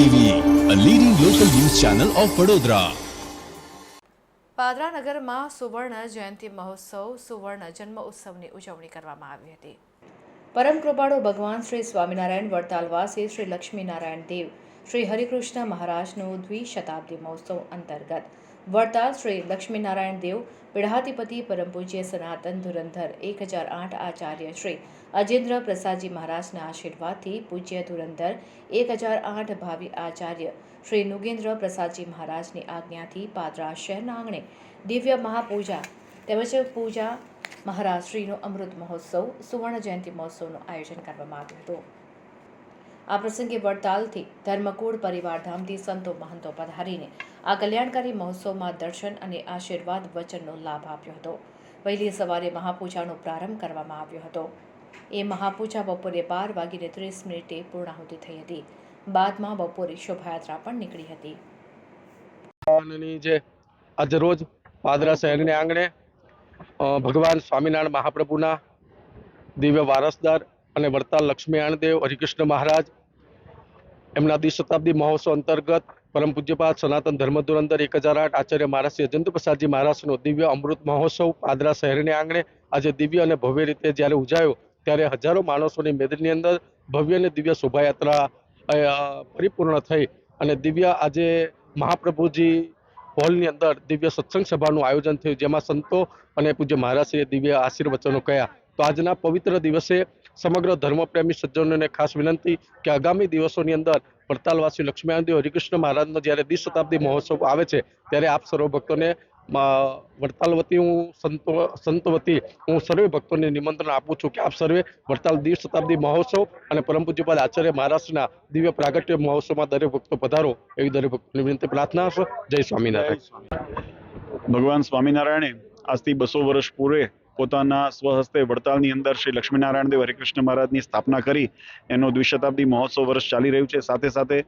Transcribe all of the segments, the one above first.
TV a leading local news channel of Vadodara Padra નગરમાં સુવર્ણ જયંતિ મહોત્સવ, સુવર્ણ જન્મ ઉત્સવની ઉજવણી કરવામાં આવી હતી. પરમ કૃપાળુ ભગવાન શ્રી સ્વામિનારાયણ વડતાલવાસી શ્રી લક્ષ્મીનારાયણ દેવ શ્રી હરિકૃષ્ણ મહારાજનો દ્વિશતાબ્દી મહોત્સવ અંતર્ગત. વડતાલ શ્રી લક્ષ્મીનારાયણ દેવ પીઢાધિપતિ પરમ પૂજ્ય સનાતન ધુરંધર એક હજાર આઠ આચાર્ય શ્રી અજેન્દ્ર પ્રસાદજી મહારાજના આશીર્વાદથી પૂજ્ય ધુરંધર એક હજાર આઠ ભાવિ આચાર્ય શ્રી નુગેન્દ્ર પ્રસાદજી મહારાજની આજ્ઞાથી પાદરા શહેરના આંગણે દિવ્ય મહાપૂજા તેમજ પૂજા મહારાજ શ્રીનો અમૃત મહોત્સવ સુવર્ણ જયંતિ મહોત્સવનું આયોજન કરવામાં આવ્યું હતું. આ પ્રસંગે વડતાલથી ધર્મકુળ પરિવારધામથી સંતો મહંતો પધારીને આ કલ્યાણકારી મહોત્સવમાં દર્શન અને આશીર્વાદ વચનનો લાભ આપ્યો હતો. વહેલી સવારે મહાપૂજાનો પ્રારંભ કરવામાં આવ્યો હતો. એ મહાપૂજા બપોરે બાર વાગીને ત્રીસ મિનિટે પૂર્ણાહુતિ થઈ હતી. બાદમાં બપોરે શોભાયાત્રા પણ નીકળી હતી. આજરોજ આજ રોજ પાદરા શહેરને આંગણે ભગવાન સ્વામિનારાયણ મહાપ્રભુના દિવ્ય વારસદાર અને વડતાલ લક્ષ્મીનારાયણ દેવ હરિકૃષ્ણ મહારાજ એમના દ્વિશતાબ્દી મહોત્સવ અંતર્ગત પરમ પૂજ્યપાદ સનાતન ધર્મ ધુરંધર એક હજાર આઠ આચાર્ય મહારાજ શ્રી અજંત પ્રસાદજી મહારાજનો દિવ્ય અમૃત મહોત્સવ પાદરા શહેરને આંગણે આજે દિવ્ય અને ભવ્ય રીતે જ્યારે ઉજાયો, ત્યારે હજારો માણસોની મેદની અંદર ભવ્ય અને દિવ્ય શોભાયાત્રા પરિપૂર્ણ થઈ અને દિવ્ય આજે મહાપ્રભુજી હોલની અંદર દિવ્ય સત્સંગ સભાનું આયોજન થયું, જેમાં સંતો અને પૂજ્ય મહારાજશ્રીએ દિવ્ય આશીર્વચનો કહ્યા તો આજના પવિત્ર દિવસે સમગ્ર ધર્મપ્રેમી સજ્જનોને ખાસ વિનંતી કે આગામી દિવસોની અંદર વડતાલવાસી લક્ષ્મીનારાયણ હરિકૃષ્ણ મહારાજનો જ્યારે દ્વિશતાબ્દી મહોત્સવ આવે છે, ત્યારે આપ સર્વ ભક્તોને વડતાલ વતી હું સંતો સંત વતી હું સર્વે ભક્તોને નિમંત્રણ આપું છું કે આપ સર્વે વડતાલ દ્વિશતાબ્દી મહોત્સવ અને પરમ પૂજ્યપાદ આચાર્ય મહારાષ્ટ્રના દિવ્ય પ્રાગટ્ય મહોત્સવમાં દરેક ભક્તો પધારો એવી દરેક ભક્તોની વિનંતી પ્રાર્થના હશે. જય સ્વામિનારાયણ. ભગવાન સ્વામિનારાયણે આજથી બસો વર્ષ પૂર્વે પોતાના સ્વહસ્તે વડતાલની અંદર શ્રી લક્ષ્મીનારાયણ દેવ હરિકૃષ્ણ મહારાજની સ્થાપના કરી. એનો દ્વિશતાબ્દી મહોત્સવ વર્ષ ચાલી રહ્યું છે. સાથે સાથે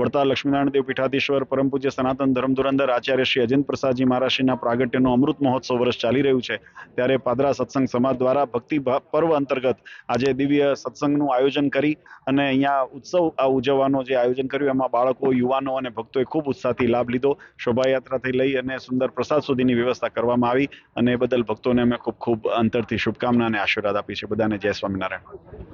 વડતાલ લક્ષ્મીનારાયણ દેવ પીઠાધીશ્વર પરમ પૂજ્ય સનાતન ધર્મ ધુરંધર આચાર્ય શ્રી અજંત પ્રસાદજી મહારાજશ્રીના પ્રાગટ્યનો અમૃત મહોત્સવ વર્ષ ચાલી રહ્યું છે. ત્યારે પાદરા સત્સંગ સમાજ દ્વારા ભક્તિ પર્વ અંતર્ગત આજે દિવ્ય સત્સંગનું આયોજન કરી અને અહીંયા ઉત્સવ આ ઉજવવાનો જે આયોજન કર્યું, એમાં બાળકો, યુવાનો અને ભક્તોએ ખૂબ ઉત્સાહથી લાભ લીધો. શોભાયાત્રાથી લઈ અને સુંદર પ્રસાદ સુધીની વ્યવસ્થા કરવામાં આવી અને એ બદલ ભક્તોને અમે ખૂબ ખૂબ અંતરથી શુભકામના અને આશીર્વાદ આપીએ છીએ બધાને. જય સ્વામિનારાયણ.